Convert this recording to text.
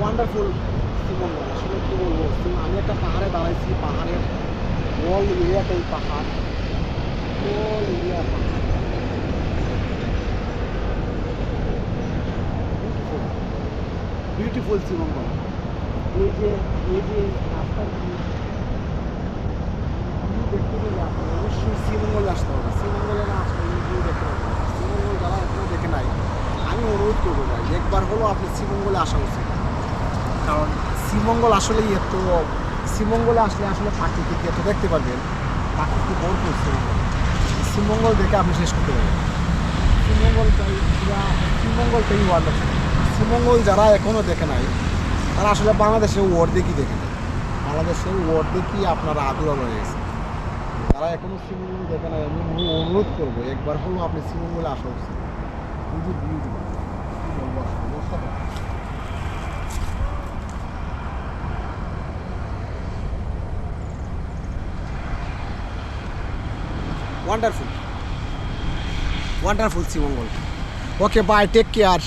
Wonderful Sreemangal আসলে কী বলব? আমি একটা পাহাড়ে দাঁড়াইছি, পাহাড়ের ওয়াল এরিয়াটাই পাহাড়। ওয়াল এরিয়া পাহাড়। বিউটিফুল শ্রীমঙ্গল এই যে এই যে রাস্তার দেখতে অবশ্যই শ্রীমঙ্গলে আসতে হবে। শ্রীমঙ্গলে না আসলে view দেখতে হবে যারা এখনও দেখে নাই, আমি অনুরোধ করব ভাই, একবার হলো আপনি শ্রীমঙ্গলে আসা উচিত। কারণ শ্রীমঙ্গল আসলেই এত, শ্রীমঙ্গলে আসলে আসলে প্রাকৃতিক এত দেখতে পারবেন প্রাকৃতিক ভরপুর শ্রীমঙ্গল শ্রীমঙ্গল দেখে আপনি শেষ করতে পারবেন। শ্রীমঙ্গলটাই পুরা, শ্রীমঙ্গলটাই ওয়ান্ডারফুল শ্রীমঙ্গল যারা এখনও দেখে নাই, তারা আসলে বাংলাদেশের ওয়ার্ড দেখি নাই। বাংলাদেশের ওয়ার্ড দেখি আপনারা আদুরা রয়ে গেছে যারা এখনও শ্রীমঙ্গল দেখে নাই, আমি অনুরোধ করব, একবার হলো আপনি শ্রীমঙ্গলে আসা উচিত। খুবই বিউটিফুল কী বলব আসলে অসাধারণ। Wonderful wonderful Srimangal okay bye take care